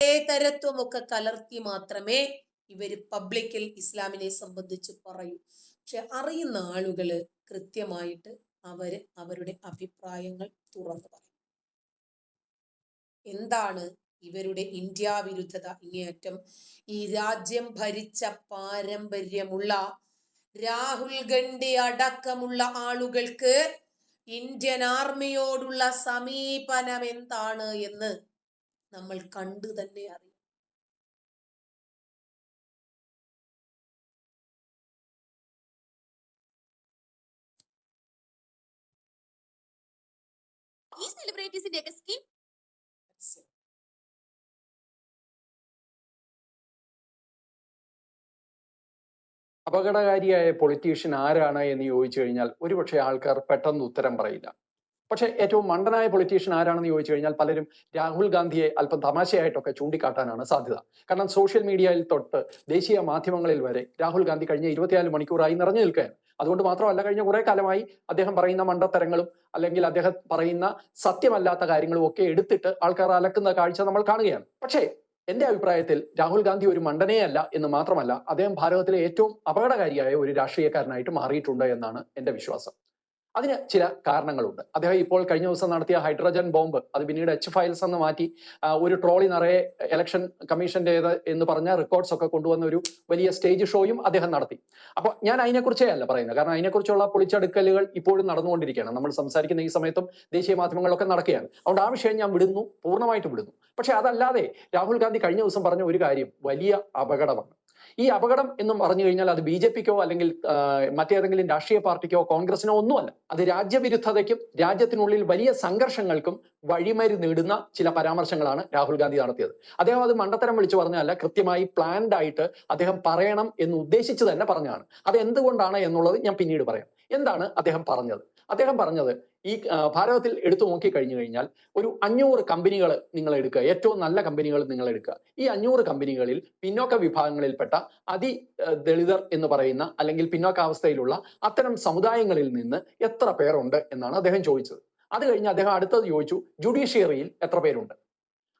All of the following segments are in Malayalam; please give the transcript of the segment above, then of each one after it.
തരത്വമൊക്കെ കലർത്തി മാത്രമേ ഇവർ പബ്ലിക്കിൽ ഇസ്ലാമിനെ സംബന്ധിച്ച് പറയൂ. പക്ഷെ അറിയുന്ന ആളുകൾ കൃത്യമായിട്ട് അവർ അവരുടെ അഭിപ്രായങ്ങൾ തുറന്നു പറയും. എന്താണ് ഇവരുടെ ഇന്ത്യ വിരുദ്ധത ഇങ്ങേയറ്റം ഈ രാജ്യം ഭരിച്ച പാരമ്പര്യമുള്ള രാഹുൽ ഗണ്ഡി അടക്കമുള്ള ആളുകൾക്ക് ഇന്ത്യൻ ആർമിയോടുള്ള സമീപനം എന്താണ് എന്ന് നമ്മൾ കണ്ടു തന്നെ അറിയാം. ഈ സെലിബ്രിറ്റീസിന്റെ ഒക്കെ സ്കീം അപകടകാരിയായ പൊളിറ്റീഷ്യൻ ആരാണ് എന്ന് ചോദിച്ചു കഴിഞ്ഞാൽ ഒരുപക്ഷെ ആൾക്കാർ പെട്ടെന്ന് ഉത്തരം പറയില്ല. പക്ഷെ ഏറ്റവും മണ്ടനായ പൊളിറ്റീഷ്യൻ ആരാണെന്ന് ചോദിച്ചു കഴിഞ്ഞാൽ പലരും രാഹുൽ ഗാന്ധിയെ അല്പം തമാശയായിട്ടൊക്കെ ചൂണ്ടിക്കാട്ടാനാണ് സാധ്യത. കാരണം സോഷ്യൽ മീഡിയയിൽ തൊട്ട് ദേശീയ മാധ്യമങ്ങളിൽ വരെ രാഹുൽ ഗാന്ധി കഴിഞ്ഞ ഇരുപത്തിനാല് മണിക്കൂറായി നിറഞ്ഞു നിൽക്കുകയാണ്. അതുകൊണ്ട് മാത്രമല്ല കഴിഞ്ഞ കുറെ കാലമായി അദ്ദേഹം പറയുന്ന മണ്ടത്തരങ്ങളും അല്ലെങ്കിൽ അദ്ദേഹം പറയുന്ന സത്യമല്ലാത്ത കാര്യങ്ങളും ഒക്കെ എടുത്തിട്ട് ആൾക്കാർ അലക്കുന്ന കാഴ്ച നമ്മൾ കാണുകയാണ്. പക്ഷേ എന്റെ അഭിപ്രായത്തിൽ രാഹുൽ ഗാന്ധി ഒരു മണ്ടനെയല്ല എന്ന് മാത്രമല്ല അദ്ദേഹം ഭാരതത്തിലെ ഏറ്റവും അപകടകാരിയായ ഒരു രാഷ്ട്രീയക്കാരനായിട്ട് മാറിയിട്ടുണ്ട് എന്നാണ് എന്റെ വിശ്വാസം. അതിന് ചില കാരണങ്ങളുണ്ട്. അദ്ദേഹം ഇപ്പോൾ കഴിഞ്ഞ ദിവസം നടത്തിയ ഹൈഡ്രജൻ ബോംബ് അത് പിന്നീട് എച്ച് ഫയൽസ് എന്ന് മാറ്റി ഒരു ട്രോളി നിറയെ ഇലക്ഷൻ കമ്മീഷന്റേത് എന്ന് പറഞ്ഞ റെക്കോർഡ്സ് ഒക്കെ കൊണ്ടുവന്ന ഒരു വലിയ സ്റ്റേജ് ഷോയും അദ്ദേഹം നടത്തി. അപ്പോൾ ഞാൻ അതിനെക്കുറിച്ചേ അല്ല പറയുന്നത്. കാരണം അതിനെക്കുറിച്ചുള്ള പൊളിച്ചെടുക്കലുകൾ ഇപ്പോഴും നടന്നുകൊണ്ടിരിക്കുകയാണ്. നമ്മൾ സംസാരിക്കുന്ന ഈ സമയത്തും ദേശീയ മാധ്യമങ്ങളിലൊക്കെ നടക്കുകയാണ്. അതുകൊണ്ട് ആ വിഷയം ഞാൻ വിടുന്നു പൂർണമായിട്ട് വിടുന്നു. പക്ഷെ അതല്ലാതെ രാഹുൽ ഗാന്ധി കഴിഞ്ഞ ദിവസം പറഞ്ഞ ഒരു കാര്യം വലിയ അപകടമാണ്. ഈ അപകടം എന്നും പറഞ്ഞു കഴിഞ്ഞാൽ അത് ബി ജെ പിക്കോ അല്ലെങ്കിൽ മറ്റേതെങ്കിലും രാഷ്ട്രീയ പാർട്ടിക്കോ കോൺഗ്രസിനോ ഒന്നുമല്ല. അത് രാജ്യവിരുദ്ധതയ്ക്കും രാജ്യത്തിനുള്ളിൽ വലിയ സംഘർഷങ്ങൾക്കും വഴിമരി നേടുന്ന ചില പരാമർശങ്ങളാണ് രാഹുൽ ഗാന്ധി നടത്തിയത്. അദ്ദേഹം അത് മണ്ടത്തരം വിളിച്ചു പറഞ്ഞതല്ല കൃത്യമായി പ്ലാൻഡ് ആയിട്ട് അദ്ദേഹം പറയണം എന്ന് ഉദ്ദേശിച്ചു തന്നെ പറഞ്ഞതാണ്. അത് എന്തുകൊണ്ടാണ് എന്നുള്ളത് ഞാൻ പിന്നീട് പറയാം. എന്താണ് അദ്ദേഹം പറഞ്ഞത്? അദ്ദേഹം പറഞ്ഞത് ഈ ഭാരതത്തിൽ എടുത്തു നോക്കി കഴിഞ്ഞു കഴിഞ്ഞാൽ ഒരു അഞ്ഞൂറ് കമ്പനികൾ നിങ്ങൾ എടുക്കുക ഏറ്റവും നല്ല കമ്പനികൾ നിങ്ങൾ എടുക്കുക. ഈ അഞ്ഞൂറ് കമ്പനികളിൽ പിന്നോക്ക വിഭാഗങ്ങളിൽപ്പെട്ട അതി ദളിതർ എന്ന് പറയുന്ന അല്ലെങ്കിൽ പിന്നോക്കാവസ്ഥയിലുള്ള അത്തരം സമുദായങ്ങളിൽ നിന്ന് എത്ര പേരുണ്ട് എന്നാണ് അദ്ദേഹം ചോദിച്ചത്. അത് കഴിഞ്ഞ് അദ്ദേഹം അടുത്തത് ചോദിച്ചു ജുഡീഷ്യറിയിൽ എത്ര പേരുണ്ട്?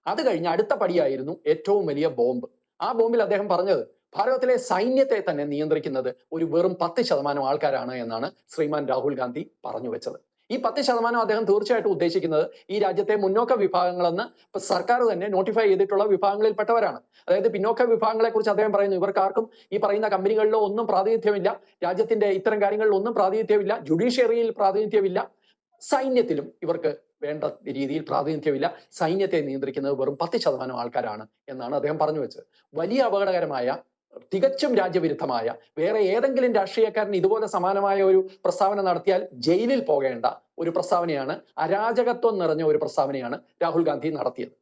അത് കഴിഞ്ഞ് അടുത്ത പടിയായിരുന്നു ഏറ്റവും വലിയ ബോംബ്. ആ ബോംബിൽ അദ്ദേഹം പറഞ്ഞത് ഭാരതത്തിലെ സൈന്യത്തെ തന്നെ നിയന്ത്രിക്കുന്നത് ഒരു വെറും പത്ത് ശതമാനം ആൾക്കാരാണ് എന്നാണ് ശ്രീമാൻ രാഹുൽ ഗാന്ധി പറഞ്ഞു വെച്ചത്. ഈ പത്ത് ശതമാനം അദ്ദേഹം തീർച്ചയായിട്ടും ഉദ്ദേശിക്കുന്നത് ഈ രാജ്യത്തെ മുന്നോക്ക വിഭാഗങ്ങളെന്ന് സർക്കാർ തന്നെ നോട്ടിഫൈ ചെയ്തിട്ടുള്ള വിഭാഗങ്ങളിൽപ്പെട്ടവരാണ്. അതായത് പിന്നോക്ക വിഭാഗങ്ങളെ കുറിച്ച് അദ്ദേഹം പറയുന്നു ഇവർക്കാർക്കും ഈ പറയുന്ന കമ്പനികളിലോ ഒന്നും പ്രാതിനിധ്യമില്ല. രാജ്യത്തിന്റെ ഇത്തരം കാര്യങ്ങളിൽ ഒന്നും പ്രാതിനിധ്യമില്ല. ജുഡീഷ്യറിയിൽ പ്രാതിനിധ്യമില്ല. സൈന്യത്തിലും ഇവർക്ക് വേണ്ട രീതിയിൽ പ്രാതിനിധ്യമില്ല. സൈന്യത്തെ നിയന്ത്രിക്കുന്നത് വെറും പത്ത് ശതമാനം ആൾക്കാരാണ് എന്നാണ് അദ്ദേഹം പറഞ്ഞു വെച്ചത്. വലിയ അപകടകരമായ തികച്ചും രാജ്യവിരുദ്ധമായ വേറെ ഏതെങ്കിലും രാഷ്ട്രീയക്കാരൻ ഇതുപോലെ സമാനമായ ഒരു പ്രസ്താവന നടത്തിയാൽ ജയിലിൽ പോകേണ്ട ഒരു പ്രസ്താവനയാണ് അരാജകത്വം നിറഞ്ഞ ഒരു പ്രസ്താവനയാണ് രാഹുൽ ഗാന്ധി നടത്തിയത്.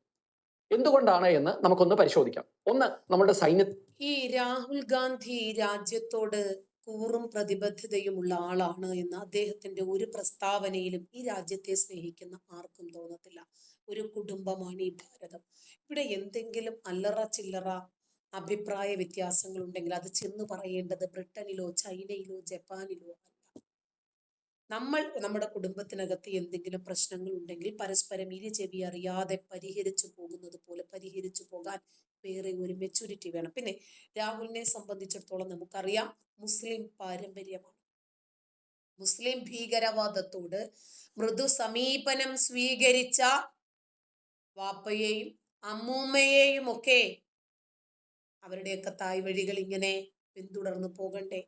എന്തുകൊണ്ടാണ് എന്ന് നമുക്കൊന്ന് പരിശോധിക്കാം. ഒന്ന് നമ്മുടെ സൈന്യ ഈ രാഹുൽ ഗാന്ധി രാജ്യത്തോട് കൂറും പ്രതിബദ്ധതയുമുള്ള ആളാണ് എന്ന് അദ്ദേഹത്തിന്റെ ഒരു പ്രസ്താവനയിലും ഈ രാജ്യത്തെ സ്നേഹിക്കുന്ന ആർക്കും തോന്നത്തില്ല. ഒരു കുടുംബമാണ് ഈ ഭാരതം. ഇവിടെ എന്തെങ്കിലും അല്ലറ ചില്ലറ അഭിപ്രായ വ്യത്യാസങ്ങൾ ഉണ്ടെങ്കിൽ അത് ചെന്ന് പറയേണ്ടത് ബ്രിട്ടനിലോ ചൈനയിലോ ജപ്പാനിലോ അല്ല. നമ്മൾ നമ്മുടെ കുടുംബത്തിനകത്ത് എന്തെങ്കിലും പ്രശ്നങ്ങൾ ഉണ്ടെങ്കിൽ പരസ്പരം ഇരു ചെവി അറിയാതെ പരിഹരിച്ചു പോകുന്നത് പോലെ പരിഹരിച്ചു പോകാൻ വേറെ ഒരു മെച്ചൂരിറ്റി വേണം. പിന്നെ രാഹുലിനെ സംബന്ധിച്ചിടത്തോളം നമുക്കറിയാം മുസ്ലിം പാരമ്പര്യമാണ്. മുസ്ലിം ഭീകരവാദത്തോട് മൃദു സമീപനം സ്വീകരിച്ച വാപ്പയെയും അമ്മൂമ്മയെയും ഒക്കെ അവരുടെയൊക്കെ തായ് വഴികൾ ഇങ്ങനെ പിന്തുടർന്നു പോകണ്ടേ?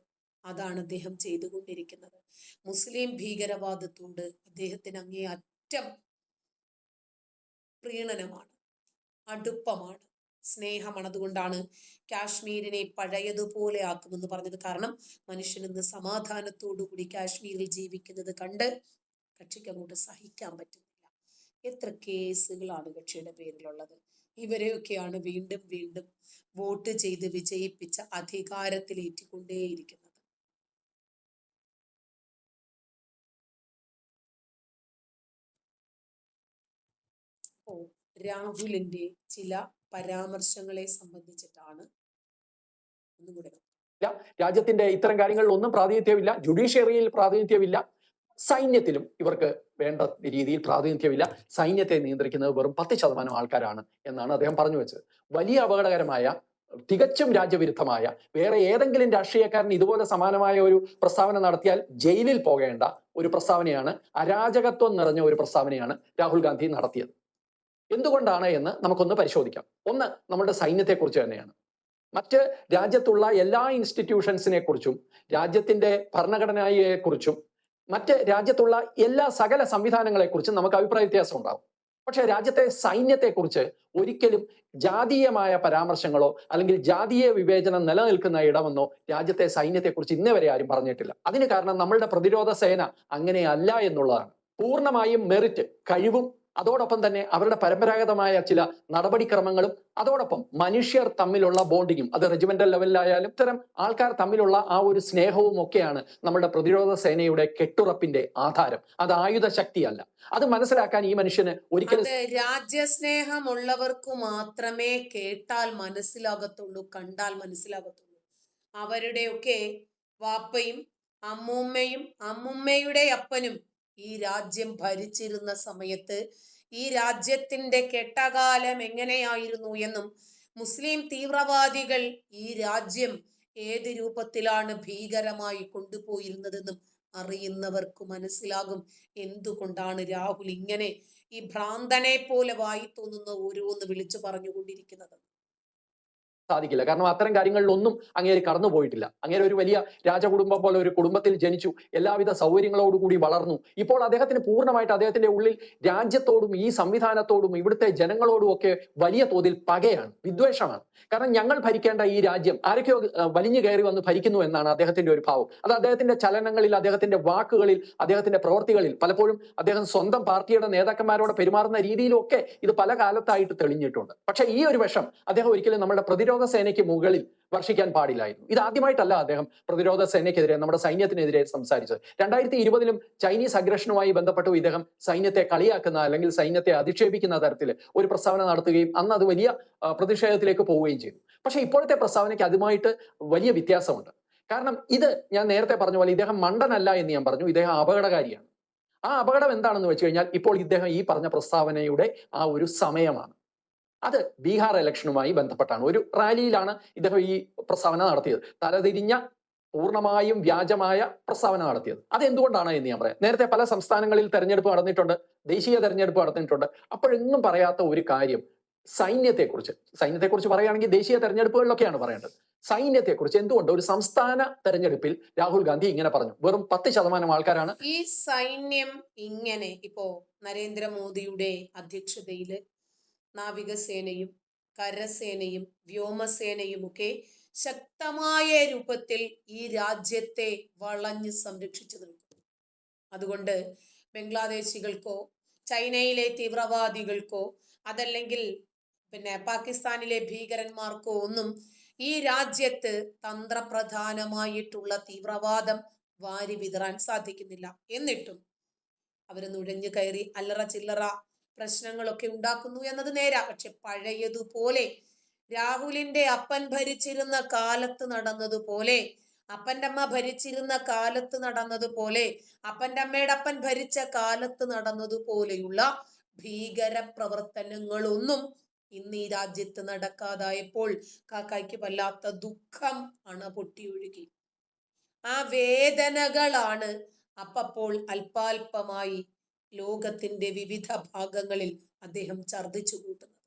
അതാണ് അദ്ദേഹം ചെയ്തുകൊണ്ടിരിക്കുന്നത്. മുസ്ലിം ഭീകരവാദത്തോട് അദ്ദേഹത്തിന് അങ്ങേ അറ്റം പ്രീണനമാണ് അടുപ്പമാണ് സ്നേഹമാണ് അതുകൊണ്ടാണ് കാശ്മീരിനെ പഴയതുപോലെ ആക്കുമെന്ന് പറഞ്ഞത്. കാരണം മനുഷ്യൻ ഇന്ന് സമാധാനത്തോടുകൂടി കാശ്മീരിൽ ജീവിക്കുന്നത് കണ്ട് കക്ഷിക്ക് അങ്ങോട്ട് സഹിക്കാൻ പറ്റുന്നില്ല. എത്ര കേസുകളാണ് കക്ഷിയുടെ പേരിലുള്ളത്. ഇവരെയൊക്കെയാണ് വീണ്ടും വീണ്ടും വോട്ട് ചെയ്ത് വിജയിപ്പിച്ച അധികാരത്തിലേറ്റിക്കൊണ്ടേയിരിക്കുന്നത്. ഓ രാഹുലിന്റെ ചില പരാമർശങ്ങളെ സംബന്ധിച്ചിട്ടാണ് ഒന്നും രാജ്യത്തിന്റെ ഇത്തരം കാര്യങ്ങളിൽ ഒന്നും പ്രാതിനിധ്യമില്ല. ജുഡീഷ്യറിയിൽ പ്രാതിനിധ്യമില്ല. സൈന്യത്തിലും ഇവർക്ക് വേണ്ട രീതിയിൽ പ്രാതിനിധ്യമില്ല. സൈന്യത്തെ നിയന്ത്രിക്കുന്നത് വെറും പത്ത് ശതമാനം ആൾക്കാരാണ് എന്നാണ് അദ്ദേഹം പറഞ്ഞു വെച്ചത്. വലിയ അപകടകരമായ തികച്ചും രാജ്യവിരുദ്ധമായ വേറെ ഏതെങ്കിലും രാഷ്ട്രീയക്കാരൻ ഇതുപോലെ സമാനമായ ഒരു പ്രസ്താവന നടത്തിയാൽ ജയിലിൽ പോകേണ്ട ഒരു പ്രസ്താവനയാണ് അരാജകത്വം നിറഞ്ഞ ഒരു പ്രസ്താവനയാണ് രാഹുൽ ഗാന്ധി നടത്തിയത്. എന്തുകൊണ്ടാണ് എന്ന് നമുക്കൊന്ന് പരിശോധിക്കാം. ഒന്ന് നമ്മുടെ സൈന്യത്തെക്കുറിച്ച് തന്നെയാണ്. മറ്റ് രാജ്യത്തുള്ള എല്ലാ ഇൻസ്റ്റിറ്റ്യൂഷൻസിനെ കുറിച്ചും രാജ്യത്തിന്റെ ഭരണഘടനയെ കുറിച്ചും മറ്റ് രാജ്യത്തുള്ള എല്ലാ സകല സംവിധാനങ്ങളെ കുറിച്ചും നമുക്ക് അഭിപ്രായ വ്യത്യാസം ഉണ്ടാകും പക്ഷെ രാജ്യത്തെ സൈന്യത്തെക്കുറിച്ച് ഒരിക്കലും ജാതീയമായ പരാമർശങ്ങളോ അല്ലെങ്കിൽ ജാതീയ വിവേചനം നിലനിൽക്കുന്ന ഇടമെന്നോ രാജ്യത്തെ സൈന്യത്തെക്കുറിച്ച് ഇന്നേ ആരും പറഞ്ഞിട്ടില്ല. അതിന് കാരണം നമ്മളുടെ പ്രതിരോധ സേന അങ്ങനെയല്ല എന്നുള്ളതാണ്. പൂർണമായും മെറിറ്റ് കഴിവും അതോടൊപ്പം തന്നെ അവരുടെ പരമ്പരാഗതമായ ചില നടപടിക്രമങ്ങളും അതോടൊപ്പം മനുഷ്യർ തമ്മിലുള്ള ബോണ്ടിങ്ങും അത് റെജിമെന്റൽ ലെവലിലായാലും ഇത്തരം ആൾക്കാർ തമ്മിലുള്ള ആ ഒരു സ്നേഹവും ഒക്കെയാണ് നമ്മുടെ പ്രതിരോധ സേനയുടെ കെട്ടുറപ്പിന്റെ ആധാരം. അത് ആയുധ ശക്തിയല്ല. അത് മനസ്സിലാക്കാൻ ഈ മനുഷ്യന് ഒരിക്കലും രാജ്യസ്നേഹമുള്ളവർക്ക് മാത്രമേ കേട്ടാൽ മനസ്സിലാകത്തുള്ളൂ കണ്ടാൽ മനസ്സിലാകത്തുള്ളൂ. അവരുടെയൊക്കെ വാപ്പയും അമ്മൂമ്മയും അമ്മൂമ്മയുടെ അപ്പനും ഈ രാജ്യം ഭരിച്ചിരുന്ന സമയത്ത് ഈ രാജ്യത്തിന്റെ കെട്ടകാലം എങ്ങനെയായിരുന്നു എന്നും മുസ്ലിം തീവ്രവാദികൾ ഈ രാജ്യം ഏത് രൂപത്തിലാണ് ഭീകരമായി കൊണ്ടുപോയിരുന്നതെന്നും അറിയുന്നവർക്ക് മനസ്സിലാകും. എന്തുകൊണ്ടാണ് രാഹുൽ ഇങ്ങനെ ഈ ഭ്രാന്തനെ പോലെ വായി തോന്നുന്ന ഓരോന്ന് വിളിച്ചു പറഞ്ഞുകൊണ്ടിരിക്കുന്നത്? സാധിക്കില്ല. കാരണം അത്തരം കാര്യങ്ങളിലൊന്നും അങ്ങേര് കടന്നു പോയിട്ടില്ല അങ്ങേര് ഒരു വലിയ രാജകുടുംബം പോലെ ഒരു കുടുംബത്തിൽ ജനിച്ചു എല്ലാവിധ സൗകര്യങ്ങളോടുകൂടി വളർന്നു. ഇപ്പോൾ അദ്ദേഹത്തിന് പൂർണമായിട്ട് അദ്ദേഹത്തിന്റെ ഉള്ളിൽ രാജ്യത്തോടും ഈ സംവിധാനത്തോടും ഇവിടുത്തെ ജനങ്ങളോടും ഒക്കെ വലിയ തോതിൽ പകയാണ് വിദ്വേഷമാണ്. കാരണം ഞങ്ങൾ ഭരിക്കേണ്ട ഈ രാജ്യം ആരൊക്കെയോ വലിഞ്ഞു കയറി വന്ന് ഭരിക്കുന്നു എന്നാണ് അദ്ദേഹത്തിന്റെ ഒരു ഭാവം. അത് അദ്ദേഹത്തിന്റെ ചലനങ്ങളിൽ അദ്ദേഹത്തിന്റെ വാക്കുകളിൽ അദ്ദേഹത്തിന്റെ പ്രവൃത്തികളിൽ പലപ്പോഴും അദ്ദേഹം സ്വന്തം പാർട്ടിയുടെ നേതാക്കന്മാരോട് പെരുമാറുന്ന രീതിയിലൊക്കെ ഇത് പല കാലത്തായിട്ട് തെളിഞ്ഞിട്ടുണ്ട്. പക്ഷേ ഈ ഒരു വിഷം അദ്ദേഹം ഒരിക്കലും നമ്മുടെ പ്രതിരോധ സേനയ്ക്ക് മുകളിൽ വർഷിക്കാൻ പാടില്ലായിരുന്നു. ഇത് ആദ്യമായിട്ടല്ല അദ്ദേഹം പ്രതിരോധ സേനയ്ക്കെതിരെ നമ്മുടെ സൈന്യത്തിനെതിരെ സംസാരിച്ചത്. രണ്ടായിരത്തി ഇരുപതിലും ചൈനീസ് അഗ്രഷനുമായി ബന്ധപ്പെട്ട് ഇദ്ദേഹം സൈന്യത്തെ കളിയാക്കുന്ന അല്ലെങ്കിൽ സൈന്യത്തെ അധിക്ഷേപിക്കുന്ന തരത്തിൽ ഒരു പ്രസ്താവന നടത്തുകയും അന്ന് അത് വലിയ പ്രതിഷേധത്തിലേക്ക് പോവുകയും ചെയ്തു. പക്ഷേ ഇപ്പോഴത്തെ പ്രസ്താവനയ്ക്ക് അതുമായിട്ട് വലിയ വ്യത്യാസമുണ്ട്. കാരണം ഇത് ഞാൻ നേരത്തെ പറഞ്ഞ പോലെ ഇദ്ദേഹം മണ്ടനല്ല എന്ന് ഞാൻ പറഞ്ഞു. ഇദ്ദേഹം അപകടകാരിയാണ്. ആ അപകടം എന്താണെന്ന് വെച്ച് കഴിഞ്ഞാൽ ഇപ്പോൾ ഇദ്ദേഹം ഈ പറഞ്ഞ പ്രസ്താവനയുടെ ആ ഒരു സമയമാണ്. അത് ബീഹാർ ഇലക്ഷനുമായി ബന്ധപ്പെട്ടാണ്. ഒരു റാലിയിലാണ് ഇദ്ദേഹം ഈ പ്രസ്താവന നടത്തിയത്. തലതിരിഞ്ഞ പൂർണമായും വ്യാജമായ പ്രസ്താവന നടത്തിയത്. അത് എന്തുകൊണ്ടാണ് എന്ന് ഞാൻ പറയാം. നേരത്തെ പല സംസ്ഥാനങ്ങളിൽ തെരഞ്ഞെടുപ്പ് നടന്നിട്ടുണ്ട്. ദേശീയ തെരഞ്ഞെടുപ്പ് നടന്നിട്ടുണ്ട്. അപ്പോഴെങ്ങും പറയാത്ത ഒരു കാര്യം സൈന്യത്തെക്കുറിച്ച്. സൈന്യത്തെക്കുറിച്ച് പറയുകയാണെങ്കിൽ ദേശീയ തെരഞ്ഞെടുപ്പുകളിലൊക്കെയാണ് പറയേണ്ടത്. സൈന്യത്തെക്കുറിച്ച് എന്തുകൊണ്ട് ഒരു സംസ്ഥാന തെരഞ്ഞെടുപ്പിൽ രാഹുൽ ഗാന്ധി ഇങ്ങനെ പറഞ്ഞു? വെറും പത്ത് ശതമാനം ആൾക്കാരാണ് ഈ സൈന്യം ഇങ്ങനെ ഇപ്പോ നരേന്ദ്രമോദിയുടെ അധ്യക്ഷതയിൽ നാവികസേനയും കരസേനയും വ്യോമസേനയും ഒക്കെ ശക്തമായ രൂപത്തിൽ ഈ രാജ്യത്തെ വളഞ്ഞ് സംരക്ഷിച്ചു നിൽക്കും അതുകൊണ്ട് ബംഗ്ലാദേശികൾക്കോ ചൈനയിലെ തീവ്രവാദികൾക്കോ അതല്ലെങ്കിൽ പിന്നെ പാകിസ്ഥാനിലെ ഭീകരന്മാർക്കോ ഒന്നും ഈ രാജ്യത്ത് തന്ത്രപ്രധാനമായിട്ടുള്ള തീവ്രവാദം വാരി വിതറാൻ സാധിക്കുന്നില്ല. എന്നിട്ടും അവർ നുഴഞ്ഞു കയറി അല്ലറ ചില്ലറ പ്രശ്നങ്ങളൊക്കെ ഉണ്ടാക്കുന്നു എന്നത് നേരാ. പക്ഷെ പഴയതുപോലെ രാഹുലിന്റെ അപ്പൻ ഭരിച്ചിരുന്ന കാലത്ത് നടന്നതുപോലെ അപ്പന്റെ അമ്മ ഭരിച്ചിരുന്ന കാലത്ത് നടന്നതുപോലെ അപ്പന്റെ അമ്മയുടെ അപ്പൻ ഭരിച്ച കാലത്ത് നടന്നതുപോലെയുള്ള ഭീകര പ്രവർത്തനങ്ങളൊന്നും ഇന്ന് ഈ രാജ്യത്ത് നടക്കാതായപ്പോൾ കാക്കായ്ക്ക് വല്ലാത്ത ദുഃഖം അണ പൊട്ടിയൊഴുകി ആ വേദനകളാണ് അപ്പപ്പോൾ അല്പാൽപമായി ലോകത്തിന്റെ വിവിധ ഭാഗങ്ങളിൽ അദ്ദേഹം ഛർദ്ദിച്ചു കൂട്ടുന്നത്.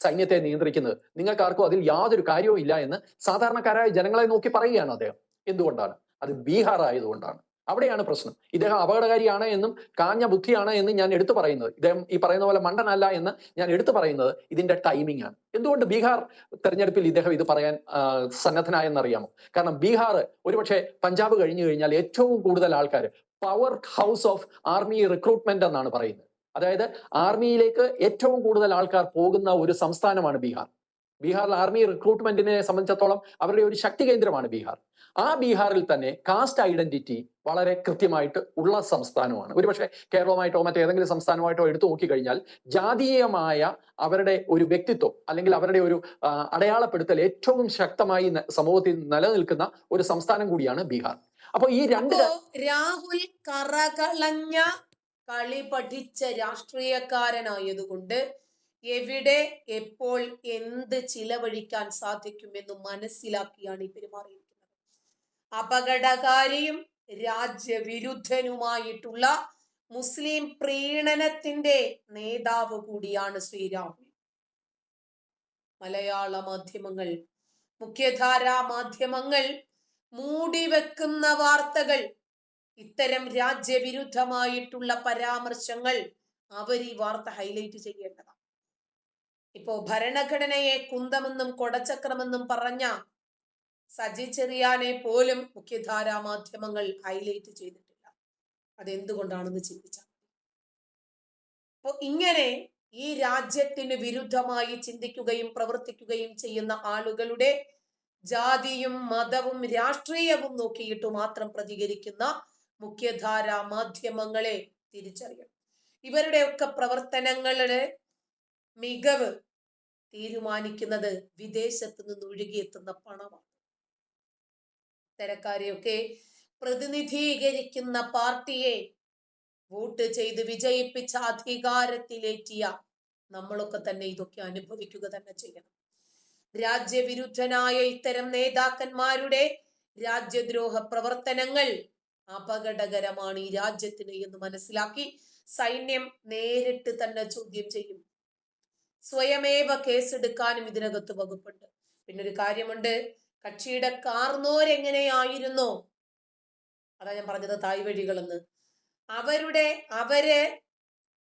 സൈന്യത്തെ നിയന്ത്രിക്കുന്നത്. നിങ്ങൾക്ക് ആർക്കും അതിൽ യാതൊരു കാര്യവും ഇല്ല എന്ന് സാധാരണക്കാരായ ജനങ്ങളെ നോക്കി പറയുകയാണ് അദ്ദേഹം. എന്തുകൊണ്ടാണ്? അത് ബീഹാർ ആയതുകൊണ്ടാണ് അവിടെയാണ് പ്രശ്നം. ഇദ്ദേഹം അപകടകാരിയാണ് എന്നും കാഞ്ഞ ബുദ്ധിയാണ് എന്ന് ഞാൻ എടുത്തു പറയുന്നത്. ഇദ്ദേഹം ഈ പറയുന്ന പോലെ മണ്ടനല്ല എന്ന് ഞാൻ എടുത്തു പറയുന്നത് ഇതിന്റെ ടൈമിംഗ് ആണ്. എന്തുകൊണ്ട് ബീഹാർ തെരഞ്ഞെടുപ്പിൽ ഇദ്ദേഹം ഇത് പറയാൻ സന്നദ്ധനായെന്നറിയാമോ? കാരണം ബീഹാർ ഒരുപക്ഷെ പഞ്ചാബ് കഴിഞ്ഞു കഴിഞ്ഞാൽ ഏറ്റവും കൂടുതൽ ആൾക്കാർ power house of army recruitment എന്നാണ് പറയുന്നത്. അതായത് ആർമിയിലേക്ക് ഏറ്റവും കൂടുതൽ ആൾക്കാർ പോകുന്ന ഒരു സംസ്ഥാനമാണ് ബീഹാർ. ബീഹാറിൽ ആർമി റിക്രൂട്ട്മെന്റിനെ സംബന്ധിച്ചിടത്തോളം അവരുടെ ഒരു ശക്തി കേന്ദ്രമാണ് ബീഹാർ. ആ ബീഹാറിൽ തന്നെ കാസ്റ്റ് ഐഡന്റിറ്റി വളരെ കൃത്യമായിട്ട് ഉള്ള സംസ്ഥാനമാണ്. ഒരുപക്ഷെ കേരളമായിട്ടോ മറ്റേതെങ്കിലും സംസ്ഥാനമായിട്ടോ എടുത്തു നോക്കിക്കഴിഞ്ഞാൽ ജാതീയമായ അവരുടെ ഒരു വ്യക്തിത്വം അല്ലെങ്കിൽ അവരുടെ ഒരു അടയാളപ്പെടുത്തൽ ഏറ്റവും ശക്തമായി സമൂഹത്തിൽ നിലനിൽക്കുന്ന ഒരു സംസ്ഥാനം കൂടിയാണ് ബീഹാർ. അപ്പൊ ഈ രണ്ട് രാഹുൽ കറകളഞ്ഞ കളി പഠിച്ച രാഷ്ട്രീയക്കാരനായതുകൊണ്ട് എവിടെ എപ്പോൾ എന്ത് ചിലവഴിക്കാൻ സാധിക്കുമെന്ന് മനസ്സിലാക്കിയാണ് ഈ പെരുമാറിയിരിക്കുന്നത്. അപകടകാരിയും രാജ്യവിരുദ്ധനുമായിട്ടുള്ള മുസ്ലിം പ്രീണനത്തിന്റെ നേതാവ് കൂടിയാണ് ശ്രീ രാഹുൽ. മലയാള മാധ്യമങ്ങൾ മുഖ്യധാരാ മാധ്യമങ്ങൾ മൂടിവെക്കുന്ന വാർത്തകൾ. ഇത്തരം രാജ്യവിരുദ്ധമായിട്ടുള്ള പരാമർശങ്ങൾ അവർ ഈ വാർത്ത ഹൈലൈറ്റ് ചെയ്യേണ്ടതാണ്. ഇപ്പോ ഭരണഘടനയെ കുന്തമെന്നും കൊടച്ചക്രമെന്നും പറഞ്ഞ സജി ചെറിയാനെ പോലും മുഖ്യധാരാ മാധ്യമങ്ങൾ ഹൈലൈറ്റ് ചെയ്തിട്ടില്ല. അതെന്തുകൊണ്ടാണെന്ന് ചിന്തിച്ചാൽ അപ്പോ ഇങ്ങനെ ഈ രാജ്യത്തിന് വിരുദ്ധമായി ചിന്തിക്കുകയും പ്രവർത്തിക്കുകയും ചെയ്യുന്ന ആളുകളുടെ ജാതിയും മതവും രാഷ്ട്രീയവും നോക്കിയിട്ട് മാത്രം പ്രതികരിക്കുന്ന മുഖ്യധാര മാധ്യമങ്ങളെ തിരിച്ചറിയണം. ഇവരുടെയൊക്കെ പ്രവർത്തനങ്ങളുടെ മികവ് തീരുമാനിക്കുന്നത് വിദേശത്ത് നിന്ന് ഒഴുകിയെത്തുന്ന പണമാണ്. ഇത്തരക്കാരെയൊക്കെ പ്രതിനിധീകരിക്കുന്ന പാർട്ടിയെ വോട്ട് ചെയ്ത് വിജയിപ്പിച്ച അധികാരത്തിലേറ്റിയ നമ്മളൊക്കെ തന്നെ ഇതൊക്കെ അനുഭവിക്കുക തന്നെ ചെയ്യണം. രാജ്യവിരുദ്ധനായ ഇത്തരം നേതാക്കന്മാരുടെ രാജ്യദ്രോഹ പ്രവർത്തനങ്ങൾ അപകടകരമാണ് ഈ രാജ്യത്തിന് എന്ന് മനസ്സിലാക്കി സൈന്യം നേരിട്ട് തന്നെ ചോദ്യം ചെയ്യും. സ്വയമേവ കേസെടുക്കാനും ഇതിനകത്ത് വകുപ്പുണ്ട്. പിന്നെ ഒരു കാര്യമുണ്ട്. കക്ഷിയുടെ കാർന്നോരെങ്ങനെയായിരുന്നോ? അതാ ഞാൻ പറഞ്ഞത് തായ്വഴികളെന്ന്. അവരുടെ അവരെ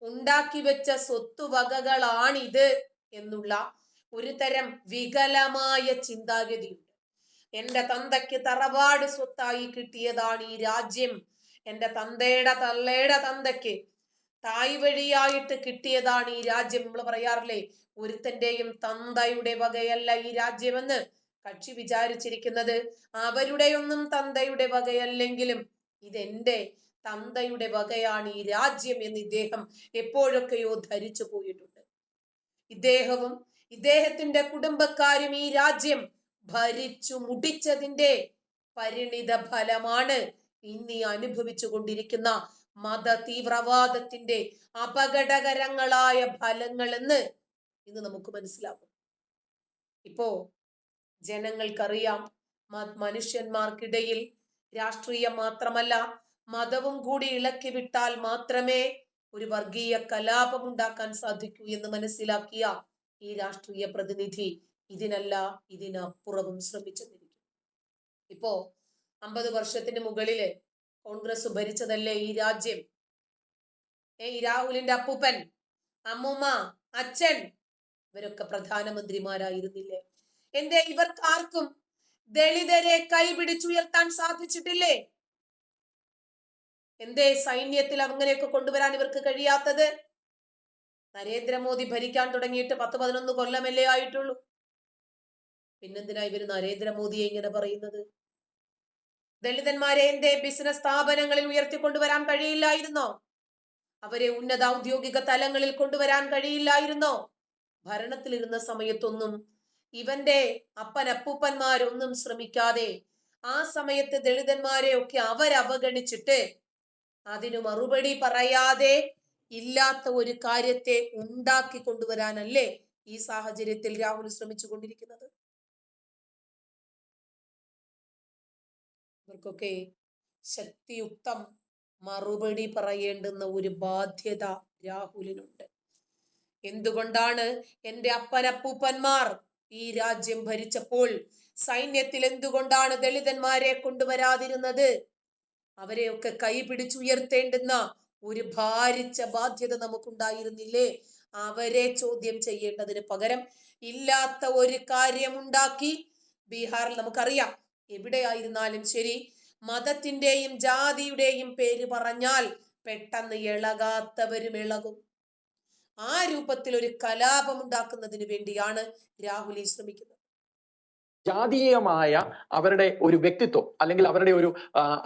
ഉണ്ടാക്കി വെച്ച സ്വത്തുവകകളാണിത് എന്നുള്ള ഒരു തരം വികലമായ ചിന്താഗതിയുണ്ട്. എന്റെ തന്തയ്ക്ക് തറവാട് സ്വത്തായി കിട്ടിയതാണ് ഈ രാജ്യം. എന്റെ തന്തയുടെ തള്ളയുടെ തന്തയ്ക്ക് തായ് വഴിയായിട്ട് കിട്ടിയതാണ് ഈ രാജ്യം. നമ്മൾ പറയാറില്ലേ ഒരുത്തന്റെയും തന്തയുടെ വകയല്ല ഈ രാജ്യമെന്ന്. കക്ഷി വിചാരിച്ചിരിക്കുന്നത് അവരുടെയൊന്നും തന്തയുടെ വകയല്ലെങ്കിലും ഇതെന്റെ തന്തയുടെ വകയാണ് ഈ രാജ്യം എന്ന് ഇദ്ദേഹം എപ്പോഴൊക്കെയോ ധരിച്ചു പോയിട്ടുണ്ട്. ഇദ്ദേഹവും ഇദ്ദേഹത്തിന്റെ കുടുംബക്കാരും ഈ രാജ്യം ഭരിച്ചു മുടിച്ചതിന്റെ പരിണിത ഫലമാണ് ഇന്ന് ഈ അനുഭവിച്ചു കൊണ്ടിരിക്കുന്ന മത തീവ്രവാദത്തിന്റെ അപകടകരങ്ങളായ ഫലങ്ങളെന്ന് ഇന്ന് നമുക്ക് മനസ്സിലാകും ഇപ്പോ ജനങ്ങൾക്കറിയാം മനുഷ്യന്മാർക്കിടയിൽ രാഷ്ട്രീയം മാത്രമല്ല മതവും കൂടി ഇളക്കി വിട്ടാൽ മാത്രമേ ഒരു വർഗീയ കലാപം ഉണ്ടാക്കാൻ സാധിക്കൂ എന്ന് മനസ്സിലാക്കിയ ഈ രാഷ്ട്രീയ പ്രതിനിധി ഇതിനല്ല ഇതിനപ്പുറവും ശ്രമിച്ചെന്നിരിക്കും. ഇപ്പോ അമ്പത് വർഷത്തിന് മുകളിൽ കോൺഗ്രസ് ഭരിച്ചതല്ലേ ഈ രാജ്യം? ഏ രാഹുലിന്റെ അപ്പൂപ്പൻ അമ്മൂമ്മ അച്ഛൻ ഇവരൊക്കെ പ്രധാനമന്ത്രിമാരായിരുന്നില്ലേ? എന്തേ ഇവർക്ക് ആർക്കും ദളിതരെ കൈപിടിച്ചുയർത്താൻ സാധിച്ചിട്ടില്ലേ? എന്തേ സൈന്യത്തിൽ അങ്ങനെയൊക്കെ കൊണ്ടുവരാൻ ഇവർക്ക് കഴിയാത്തത്? നരേന്ദ്രമോദി ഭരിക്കാൻ തുടങ്ങിയിട്ട് പത്ത് പതിനൊന്ന് കൊല്ലമല്ലേ ആയിട്ടുള്ളൂ. പിന്നെന്തിനാ ഇവർ നരേന്ദ്രമോദിയെ ഇങ്ങനെ പറയുന്നത്? ദളിതന്മാരെ എന്തേ ബിസിനസ് സ്ഥാപനങ്ങളിൽ ഉയർത്തിക്കൊണ്ടുവരാൻ കഴിയില്ലായിരുന്നോ? അവരെ ഉന്നത ഔദ്യോഗിക തലങ്ങളിൽ കൊണ്ടുവരാൻ കഴിയില്ലായിരുന്നോ? ഭരണത്തിലിരുന്ന സമയത്തൊന്നും ഇവന്റെ അപ്പനപ്പൂപ്പന്മാരൊന്നും ശ്രമിക്കാതെ ആ സമയത്ത് ദളിതന്മാരെ ഒക്കെ അവരവഗണിച്ചിട്ട് അതിനു മറുപടി പറയാതെ ഇല്ലാത്ത ഒരു കാര്യത്തെ ഉണ്ടാക്കി കൊണ്ടുവരാനല്ലേ ഈ സാഹചര്യത്തിൽ രാഹുൽ ശ്രമിച്ചു കൊണ്ടിരിക്കുന്നത് ഇവർക്കൊക്കെ ശക്തിയുക്തം മറുപടി പറയേണ്ടുന്ന ഒരു ബാധ്യത രാഹുലിനുണ്ട്. എന്തുകൊണ്ടാണ് എന്റെ അപ്പനപ്പൂപ്പന്മാർ ഈ രാജ്യം ഭരിച്ചപ്പോൾ സൈന്യത്തിൽ എന്തുകൊണ്ടാണ് ദളിതന്മാരെ കൊണ്ടുവരാതിരുന്നത്? അവരെയൊക്കെ കൈപിടിച്ചുയർത്തേണ്ടുന്ന ഒരു ഭാരിച്ച ബാധ്യത നമുക്കുണ്ടായിരുന്നില്ലേ? അവരെ ചോദ്യം ചെയ്യേണ്ടതിന് പകരം ഇല്ലാത്ത ഒരു കാര്യമുണ്ടാക്കി ബീഹാറിൽ നമുക്കറിയാം. എവിടെയായിരുന്നാലും ശരി മതത്തിന്റെയും ജാതിയുടെയും പേര് പറഞ്ഞാൽ പെട്ടെന്ന് ഇളകാത്തവരും ഇളകും. ആ രൂപത്തിൽ ഒരു കലാപം ഉണ്ടാക്കുന്നതിന് വേണ്ടിയാണ് രാഹുലി ശ്രമിക്കുന്നത്. ജാതീയമായ അവരുടെ ഒരു വ്യക്തിത്വം അല്ലെങ്കിൽ അവരുടെ ഒരു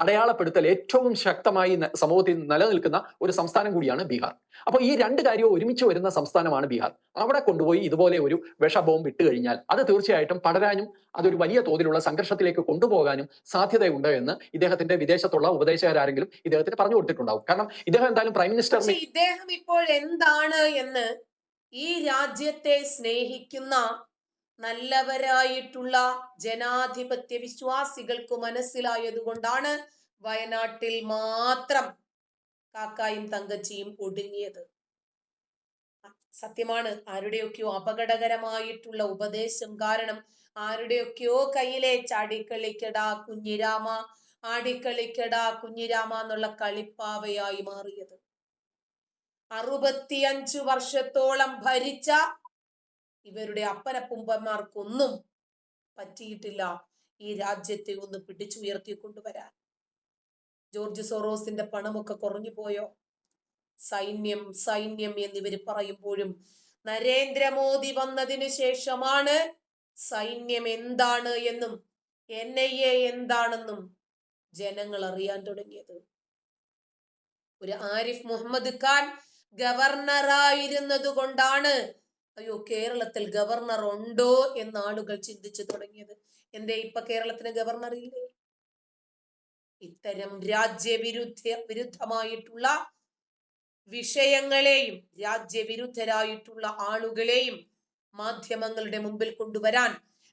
അടയാളപ്പെടുത്തൽ ഏറ്റവും ശക്തമായി സമൂഹത്തിൽ നിലനിൽക്കുന്ന ഒരു സംസ്ഥാനം കൂടിയാണ് ബീഹാർ. അപ്പോൾ ഈ രണ്ട് കാര്യവും ഒരുമിച്ച് വരുന്ന സംസ്ഥാനമാണ് ബീഹാർ. അവിടെ കൊണ്ടുപോയി ഇതുപോലെ ഒരു വിഷബോംബ് ഇട്ട് കഴിഞ്ഞാൽ അത് തീർച്ചയായിട്ടും പടരാനും അതൊരു വലിയ തോതിലുള്ള സംഘർഷത്തിലേക്ക് കൊണ്ടുപോകാനും സാധ്യതയുണ്ട് എന്ന് ഇദ്ദേഹത്തിന്റെ വിദേശത്തുള്ള ഉപദേശകരാരെങ്കിലും ഇദ്ദേഹത്തിന് പറഞ്ഞു കൊടുത്തിട്ടുണ്ടാവും. കാരണം ഇദ്ദേഹം എന്തായാലും പ്രൈം മിനിസ്റ്റർ ഇദ്ദേഹം ഇപ്പോൾ എന്താണ് എന്ന് ഈ രാജ്യത്തെ സ്നേഹിക്കുന്ന നല്ലവരായിട്ടുള്ള ജനാധിപത്യ വിശ്വാസികൾക്ക് മനസ്സിലായതുകൊണ്ടാണ് വയനാട്ടിൽ മാത്രം കാക്കായും തങ്കച്ചിയും ഒടുങ്ങിയത്. സത്യമാണ്. ആരുടെയൊക്കെയോ അപകടകരമായിട്ടുള്ള ഉപദേശം കാരണം ആരുടെയൊക്കെയോ കയ്യിലെ ചാടിക്കളിക്കടാ കുഞ്ഞിരാമ ആടിക്കളിക്കടാ കുഞ്ഞിരാമ എന്നുള്ള കളിപ്പാവയായി മാറിയത്. അറുപത്തിയഞ്ചു വർഷത്തോളം ഭരിച്ച ഇവരുടെ അപ്പനപ്പുമ്പന്മാർക്കൊന്നും പറ്റിയിട്ടില്ല ഈ രാജ്യത്തെ ഒന്ന് പിടിച്ചുയർത്തി കൊണ്ടുവരാൻ ജോർജ് സോറോസിന്റെ പണമൊക്കെ കുറഞ്ഞു പോയോ സൈന്യം സൈന്യം എന്നിവർ പറയുമ്പോഴും നരേന്ദ്രമോദി വന്നതിന് ശേഷമാണ് സൈന്യം എന്താണ് എന്നും എൻ ഐ എ എന്താണെന്നും ജനങ്ങൾ അറിയാൻ തുടങ്ങിയത്. ഒരു ആരിഫ് മുഹമ്മദ് ഖാൻ ഗവർണറായിരുന്നത് കൊണ്ടാണ് അയ്യോ കേരളത്തിൽ ഗവർണർ ഉണ്ടോ എന്ന് ആളുകൾ ചിന്തിച്ചു തുടങ്ങിയത്. എന്തേ ഇപ്പൊ കേരളത്തിന് ഗവർണർ ഇല്ലേ? ഇത്തരം രാജ്യവിരുദ്ധ വിരുദ്ധമായിട്ടുള്ള വിഷയങ്ങളെയും രാജ്യവിരുദ്ധരായിട്ടുള്ള ആളുകളെയും മാധ്യമങ്ങളുടെ മുമ്പിൽ കൊണ്ടുവരാൻ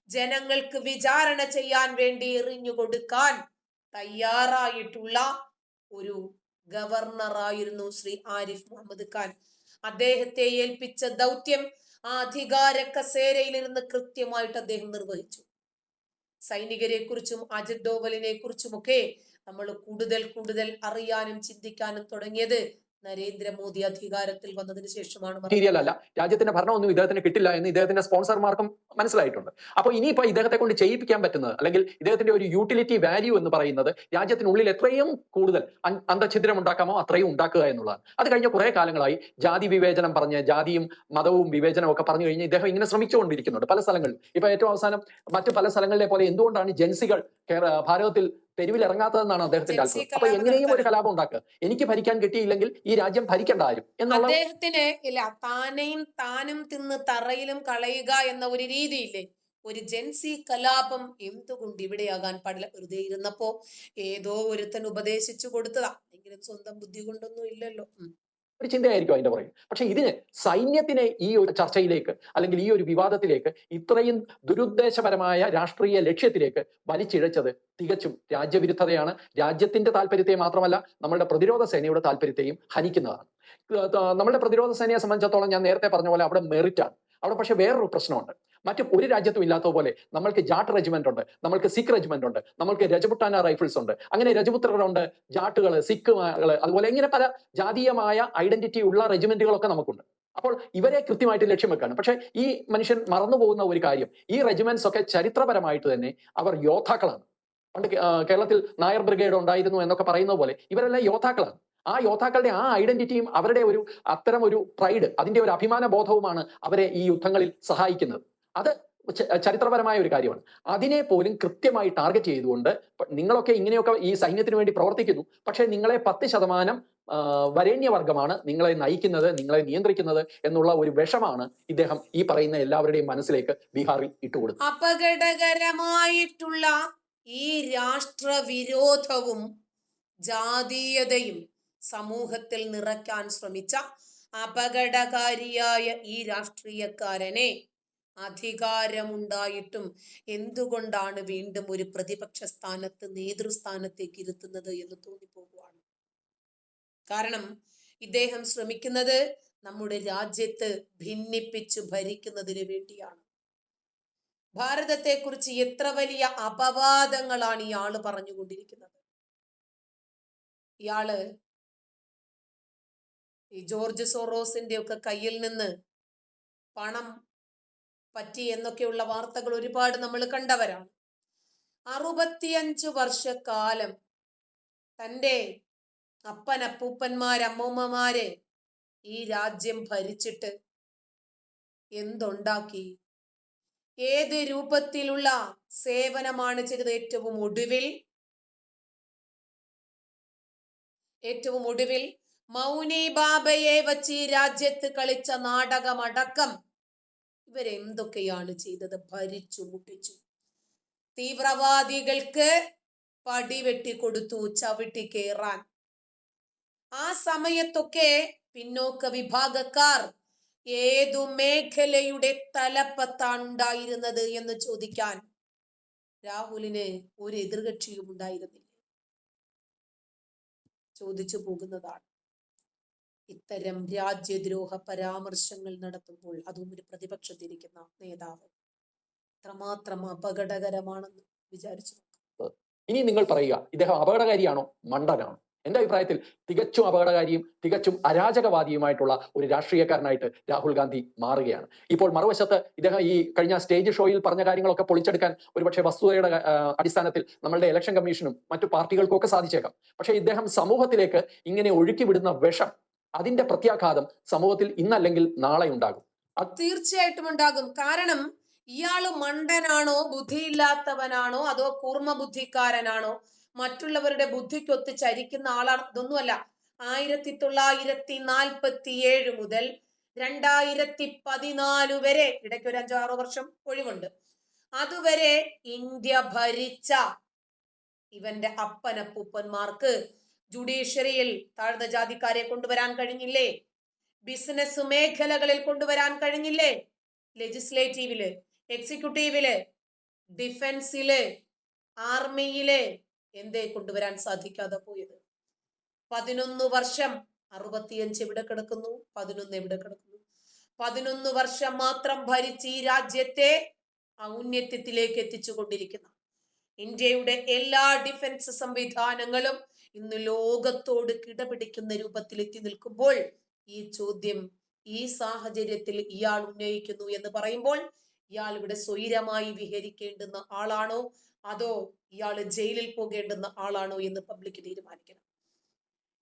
ജനങ്ങൾക്ക് വിചാരണ ചെയ്യാൻ വേണ്ടി എറിഞ്ഞു കൊടുക്കാൻ തയ്യാറായിട്ടുള്ള ഒരു ഗവർണറായിരുന്നു ശ്രീ ആരിഫ് മുഹമ്മദ് ഖാൻ. അദ്ദേഹത്തെ ഏൽപ്പിച്ച ദൗത്യം ആ അധികാര കസേരയിലിരുന്ന് കൃത്യമായിട്ട് അദ്ദേഹം നിർവഹിച്ചു. സൈനികരെ കുറിച്ചും അജിത് ഡോവലിനെ കുറിച്ചുമൊക്കെ നമ്മൾ കൂടുതൽ കൂടുതൽ അറിയാനും ചിന്തിക്കാനും തുടങ്ങിയത് നരേന്ദ്രമോദി അധികാരത്തിൽ വന്നതിന് ശേഷമാണ് മെറ്റീരിയൽ അല്ല രാജ്യത്തിന്റെ ഭരണമൊന്നും ഇദ്ദേഹത്തിന് കിട്ടില്ല എന്ന് ഇദ്ദേഹത്തിന്റെ സ്പോൺസർമാർക്കും മനസ്സിലായിട്ടുണ്ട്. അപ്പോൾ ഇനിയിപ്പോൾ ഇദ്ദേഹത്തെ കൊണ്ട് ചെയ്യിപ്പിക്കാൻ പറ്റുന്നത് അല്ലെങ്കിൽ ഇദ്ദേഹത്തിന്റെ ഒരു യൂട്ടിലിറ്റി വാല്യൂ എന്ന് പറയുന്നത് രാജ്യത്തിനുള്ളിൽ എത്രയും കൂടുതൽ അന്തഛിദ്രം ഉണ്ടാക്കാമോ അത്രയും ഉണ്ടാക്കുക എന്നുള്ളതാണ്. അത് കഴിഞ്ഞ കുറെ കാലങ്ങളായി ജാതി വിവേചനം പറഞ്ഞ് ജാതിയും മതവും വിവേചനവും ഒക്കെ പറഞ്ഞു കഴിഞ്ഞ് ഇദ്ദേഹം ഇങ്ങനെ ശ്രമിച്ചുകൊണ്ടിരിക്കുന്നുണ്ട് പല സ്ഥലങ്ങളിൽ ഇപ്പൊ ഏറ്റവും അവസാനം മറ്റു പല സ്ഥലങ്ങളിലെ പോലെ എന്തുകൊണ്ടാണ് ജെൻസികൾ ഭാരതത്തിൽ തെരുവിൽ ഇറങ്ങാത്തതെന്നാണ് അദ്ദേഹത്തിന്റെ അത്ഭുതം അപ്പൊ എങ്ങനെയും ഒരു കലാപം ഉണ്ടാക്കുക എനിക്ക് ഭരിക്കാൻ കിട്ടിയില്ലെങ്കിൽ ഈ രാജ്യം ഭരിക്കേണ്ട ആരും എന്നുള്ള അദ്ദേഹത്തിന് ഇല്ല താനെയും താനും തിന്ന് തറയിലും കളയുക എന്ന ഒരു രീതിയില്ലേ ഒരു ജൻസി കലാപം എന്തുകൊണ്ട് ഇവിടെയാകാൻ പാടില്ല? വെറുതെ ഇരുന്നപ്പോ ഏതോ ഒരുത്തൻ ഉപദേശിച്ചു കൊടുത്തതാ. എങ്കിലും സ്വന്തം ബുദ്ധി കൊണ്ടൊന്നും ഇല്ലല്ലോ. ഒരു ചിന്തയായിരിക്കും അതിന്റെ പുറകിൽ. പക്ഷെ ഇതിന് സൈന്യത്തിനെ ഈ ഒരു ചർച്ചയിലേക്ക് അല്ലെങ്കിൽ ഈ ഒരു വിവാദത്തിലേക്ക് ഇത്രയും ദുരുദ്ദേശപരമായ രാഷ്ട്രീയ ലക്ഷ്യത്തിലേക്ക് വലിച്ചിഴച്ചത് തികച്ചും രാജ്യവിരുദ്ധതയാണ്. രാജ്യത്തിന്റെ താല്പര്യത്തെ മാത്രമല്ല നമ്മുടെ പ്രതിരോധ സേനയുടെ താല്പര്യത്തെയും ഹനിക്കുന്നതാണ്. നമ്മുടെ പ്രതിരോധ സേനയെ സംബന്ധിച്ചിടത്തോളം ഞാൻ നേരത്തെ പറഞ്ഞ പോലെ അവിടെ മെറിറ്റാണ് അവിടെ പക്ഷെ വേറൊരു പ്രശ്നമുണ്ട്. മറ്റു ഒരു രാജ്യത്തും ഇല്ലാത്ത പോലെ നമ്മൾക്ക് ജാട്ട് റെജിമെന്റ് ഉണ്ട് നമ്മൾക്ക് സിഖ് റെജിമെന്റ് ഉണ്ട് നമ്മൾക്ക് രജപുട്ടാന റൈഫിൾസ് ഉണ്ട്. അങ്ങനെ രജപുത്രരുണ്ട് ജാട്ടുകൾ സിഖുകൾ അതുപോലെ ഇങ്ങനെ പല ജാതീയമായ ഐഡന്റിറ്റി ഉള്ള റെജിമെന്റുകളൊക്കെ നമുക്കുണ്ട്. അപ്പോൾ ഇവരെ കൃത്യമായിട്ട് ലക്ഷ്യം വെക്കാണ്. പക്ഷേ ഈ മനുഷ്യൻ മറന്നു പോകുന്ന ഒരു കാര്യം ഈ റെജിമെന്റ്സ് ഒക്കെ ചരിത്രപരമായിട്ട് തന്നെ അവർ യോദ്ധാക്കളാണ്. പണ്ട് കേരളത്തിൽ നായർ ബ്രിഗേഡ് ഉണ്ടായിരുന്നു എന്നൊക്കെ പറയുന്ന പോലെ ഇവരെല്ലാം യോദ്ധാക്കളാണ്. ആ യോദ്ധാക്കളുടെ ആ ഐഡന്റിറ്റിയും അവരുടെ ഒരു അത്തരം ഒരു പ്രൈഡ് അതിന്റെ ഒരു അഭിമാന ബോധവുമാണ് അവരെ ഈ യുദ്ധങ്ങളിൽ സഹായിക്കുന്നത്. അത് ചരിത്രപരമായ ഒരു കാര്യമാണ്. അതിനെ പോലും കൃത്യമായി ടാർഗറ്റ് ചെയ്തുകൊണ്ട് നിങ്ങളൊക്കെ ഇങ്ങനെയൊക്കെ ഈ സൈന്യത്തിന് വേണ്ടി പ്രവർത്തിക്കുന്നു. പക്ഷേ നിങ്ങളെ പത്ത് ശതമാനം വരേണ്യവർഗമാണ് നിങ്ങളെ നയിക്കുന്നത് നിങ്ങളെ നിയന്ത്രിക്കുന്നത് എന്നുള്ള ഒരു വിഷമാണ് ഇദ്ദേഹം ഈ പറയുന്ന എല്ലാവരുടെയും മനസ്സിലേക്ക് ബീഹാറിൽ ഇട്ടുകൊടുക്കും അപകടകരമായിട്ടുള്ള ഈ രാഷ്ട്രവിരോധവും ജാതീയതയും സമൂഹത്തിൽ നിറയ്ക്കാൻ ശ്രമിച്ച അപകടകാരിയായ ഈ രാഷ്ട്രീയക്കാരനെ അധികാരമുണ്ടായിട്ടും എന്തുകൊണ്ടാണ് വീണ്ടും ഒരു പ്രതിപക്ഷ സ്ഥാനത്ത് നേതൃസ്ഥാനത്തേക്ക് ഇരുത്തുന്നത് എന്ന് തോന്നിപ്പോകുവാണ്. കാരണം ഇദ്ദേഹം ശ്രമിക്കുന്നത് നമ്മുടെ രാജ്യത്ത് ഭിന്നിപ്പിച്ച് ഭരിക്കുന്നതിന് വേണ്ടിയാണ്. ഭാരതത്തെക്കുറിച്ച് എത്ര വലിയ അപവാദങ്ങളാണ് ഇയാൾ പറഞ്ഞുകൊണ്ടിരിക്കുന്നത്. ഇയാൾ ഈ ജോർജ് സോറോസിന്റെ ഒക്കെ കയ്യിൽ നിന്ന് പണം പറ്റി എന്നൊക്കെയുള്ള വാർത്തകൾ ഒരുപാട് നമ്മൾ കണ്ടവരാണ്. അറുപത്തിയഞ്ചു വർഷക്കാലം തന്റെ അപ്പൻ അപ്പൂപ്പന്മാർ അമ്മൂമ്മമാരെ ഈ രാജ്യം ഭരിച്ചിട്ട് എന്തുണ്ടാക്കി? ഏത് രൂപത്തിലുള്ള സേവനമാണ് ചെയ്തത്? ഏറ്റവും ഒടുവിൽ ഏറ്റവും ഒടുവിൽ മൗനി ബാബയെ വച്ച് രാജ്യത്ത് കളിച്ച നാടകമടക്കം ഇവരെന്തൊക്കെയാണ് ചെയ്തത്? ഭരിച്ചു മുട്ടിച്ചു. തീവ്രവാദികൾക്ക് പടിവെട്ടി കൊടുത്തു ചവിട്ടി കയറാൻ ആ സമയത്തൊക്കെ പിന്നോക്ക വിഭാഗക്കാർ ഏതു മേഖലയുടെ തലപ്പത്താണ് ഉണ്ടായിരുന്നത് എന്ന് ചോദിക്കാൻ രാഹുലിന് ഒരു എതിർകക്ഷിയും ഉണ്ടായിരുന്നില്ല. ചോദിച്ചു പോകുന്നതാണ്. ഇത്തരം രാജ്യദ്രോഹ പരാമർശങ്ങൾ നടത്തുമ്പോൾ അതും ഒരു പ്രതിപക്ഷത്തിരിക്കുന്ന നേതാവ്. എത്രമാത്രം അപകടകരമാണെന്ന് വിചാരിച്ചു. ഇനി നിങ്ങൾ പറയുക ഇദ്ദേഹം അപകടകാരിയാണോ? മണ്ടനാണോ? എന്റെ അഭിപ്രായത്തിൽ തികച്ചും അപകടകാരിയും തികച്ചും അരാജകവാദിയുമായിട്ടുള്ള ഒരു രാഷ്ട്രീയക്കാരനായിട്ട് രാഹുൽ ഗാന്ധി മാറുകയാണ്. ഇപ്പോൾ മറുവശത്ത് ഇദ്ദേഹം ഈ കഴിഞ്ഞ സ്റ്റേജ് ഷോയിൽ പറഞ്ഞ കാര്യങ്ങളൊക്കെ പൊളിച്ചെടുക്കാൻ ഒരുപക്ഷെ വസ്തുതയുടെ അടിസ്ഥാനത്തിൽ നമ്മളുടെ ഇലക്ഷൻ കമ്മീഷനും മറ്റു പാർട്ടികൾക്കും ഒക്കെ സാധിച്ചേക്കാം. പക്ഷേ ഇദ്ദേഹം സമൂഹത്തിലേക്ക് ഇങ്ങനെ ഒഴുക്കി വിടുന്ന വിഷം അതിന്റെ പ്രത്യാഘാതം സമൂഹത്തിൽ ഇന്നല്ലെങ്കിൽ നാളെ ഉണ്ടാകും. തീർച്ചയായിട്ടും ഉണ്ടാകും. കാരണം ഇയാൾ മണ്ടനാണോ ബുദ്ധിയില്ലാത്തവനാണോ അതോ കൂർമ്മ ബുദ്ധിക്കാരനാണോ മറ്റുള്ളവരുടെ ബുദ്ധിക്കൊത്ത് ചരിക്കുന്ന ആളാണ്. ഇതൊന്നുമല്ല. ആയിരത്തി തൊള്ളായിരത്തി നാൽപ്പത്തി ഏഴ് മുതൽ രണ്ടായിരത്തി പതിനാല് വരെ ഇടയ്ക്ക് ഒരു അഞ്ചോ ആറോ വർഷം ഒഴിവുണ്ട്. അതുവരെ ഇന്ത്യ ഭരിച്ച ഇവന്റെ അപ്പനപ്പൂപ്പന്മാർക്ക് ജുഡീഷ്യറിയിൽ താഴ്ന്ന ജാതിക്കാരെ കൊണ്ടുവരാൻ കഴിഞ്ഞില്ലേ? ബിസിനസ് മേഖലകളിൽ കൊണ്ടുവരാൻ കഴിഞ്ഞില്ലേ? ലെജിസ്ലേറ്റീവിൽ എക്സിക്യൂട്ടീവിൽ ഡിഫൻസിൽ ആർമിയിൽ എന്തേ കൊണ്ടുവരാൻ സാധിക്കാതെ പോയത്? പതിനൊന്ന് വർഷം അറുപത്തിയഞ്ച് എവിടെ കിടക്കുന്നു? പതിനൊന്ന് എവിടെ കിടക്കുന്നു? പതിനൊന്ന് വർഷം മാത്രം ഭരിച്ച് ഈ രാജ്യത്തെ ഔന്നത്യത്തിലേക്ക് എത്തിച്ചു കൊണ്ടിരിക്കുന്ന ഇന്ത്യയുടെ എല്ലാ ഡിഫൻസ് സംവിധാനങ്ങളും ഇന്ന് ലോകത്തോട് കിടപിടിക്കുന്ന രൂപത്തിൽ എത്തി നിൽക്കുമ്പോൾ ഈ ചോദ്യം ഈ സാഹചര്യത്തിൽ ഇയാൾ ഉന്നയിക്കുന്നു എന്ന് പറയുമ്പോൾ ഇയാൾ ഇവിടെ സ്വൈരമായി വിഹരിക്കേണ്ടുന്ന ആളാണോ? അതോ ഇയാൾ ജയിലിൽ പോകേണ്ടുന്ന ആളാണോ എന്ന് പബ്ലിക് തീരുമാനിക്കണം.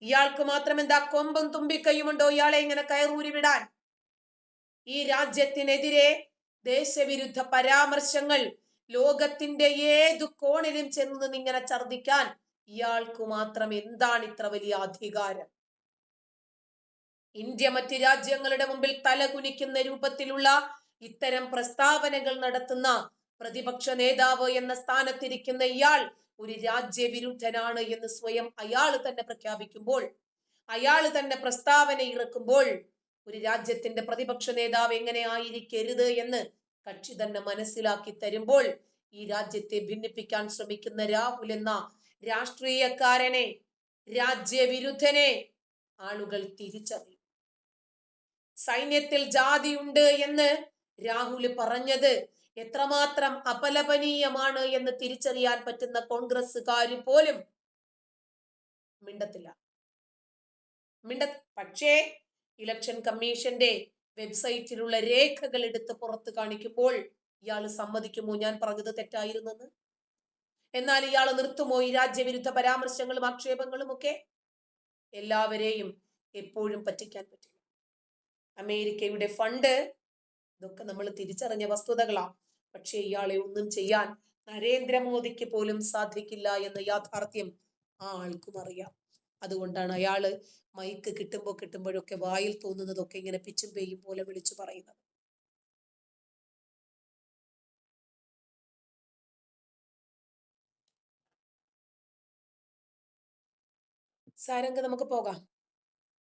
ഇയാൾക്ക് മാത്രം എന്താ കൊമ്പും തുമ്പിക്കൈയുമുണ്ടോ ഇയാളെ ഇങ്ങനെ കയറൂരി വിടാൻ? ഈ രാജ്യത്തിനെതിരെ ദേശവിരുദ്ധ പരാമർശങ്ങൾ ലോകത്തിന്റെ ഏതു കോണിലും ചെന്ന് ഇങ്ങനെ ഛർദിക്കാൻ ഇയാൾക്ക് മാത്രം എന്താണ് ഇത്ര വലിയ അധികാരം? ഇന്ത്യ മറ്റ് രാജ്യങ്ങളുടെ മുമ്പിൽ തലകുനിക്കുന്ന രൂപത്തിലുള്ള ഇത്തരം പ്രസ്താവനകൾ നടത്തുന്ന പ്രതിപക്ഷ നേതാവ് എന്ന സ്ഥാനത്തിരിക്കുന്ന ഇയാൾ ഒരു രാജ്യവിരുദ്ധനാണ് എന്ന് സ്വയം അയാൾ തന്നെ പ്രഖ്യാപിക്കുമ്പോൾ അയാൾ തന്നെ പ്രസ്താവന ഇറക്കുമ്പോൾ ഒരു രാജ്യത്തിന്റെ പ്രതിപക്ഷ നേതാവ് എങ്ങനെ ആയിരിക്കരുത് എന്ന് കക്ഷി തന്നെ മനസ്സിലാക്കി തരുമ്പോൾ ഈ രാജ്യത്തെ ഭിന്നിപ്പിക്കാൻ ശ്രമിക്കുന്ന രാഹുൽ എന്ന രാഷ്ട്രീയക്കാരനെ രാജ്യവിരുദ്ധനെ ആളുകൾ തിരിച്ചറിയും. സൈന്യത്തിൽ ജാതിയുണ്ട് എന്ന് രാഹുൽ പറഞ്ഞത് എത്രമാത്രം അപലപനീയമാണ് എന്ന് തിരിച്ചറിയാൻ പറ്റുന്ന കോൺഗ്രസ്സുകാർ പോലും മിണ്ടത്തില്ല. മിണ്ട പക്ഷേ ഇലക്ഷൻ കമ്മീഷന്റെ വെബ്സൈറ്റിലുള്ള രേഖകൾ എടുത്ത് പുറത്ത് കാണിക്കുമ്പോൾ ഇയാൾ സമ്മതിക്കുമോ? ഞാൻ പറഞ്ഞത് തെറ്റായിരുന്നെന്ന്? എന്നാൽ ഇയാൾ നിർത്തുമോ? ഈ രാജ്യവിരുദ്ധ പരാമർശങ്ങളും ആക്ഷേപങ്ങളും ഒക്കെ എല്ലാവരെയും എപ്പോഴും പറ്റിക്കാൻ പറ്റില്ല. അമേരിക്കയുടെ ഫണ്ട് ഇതൊക്കെ നമ്മൾ തിരിച്ചറിഞ്ഞ വസ്തുതകളാണ് പക്ഷേ ഇയാളെ ഒന്നും ചെയ്യാൻ നരേന്ദ്രമോദിക്ക് പോലും സാധിക്കില്ല എന്ന യാഥാർത്ഥ്യം ആ ആൾക്കും അറിയാം. അതുകൊണ്ടാണ് അയാൾ മൈക്ക് കിട്ടുമ്പോൾ കിട്ടുമ്പോഴൊക്കെ വായിൽ തോന്നുന്നതൊക്കെ ഇങ്ങനെ പിച്ചും പേയും പോലെ വിളിച്ചു പറയുന്നത്. സാരംഗ് നമുക്ക് പോകാം.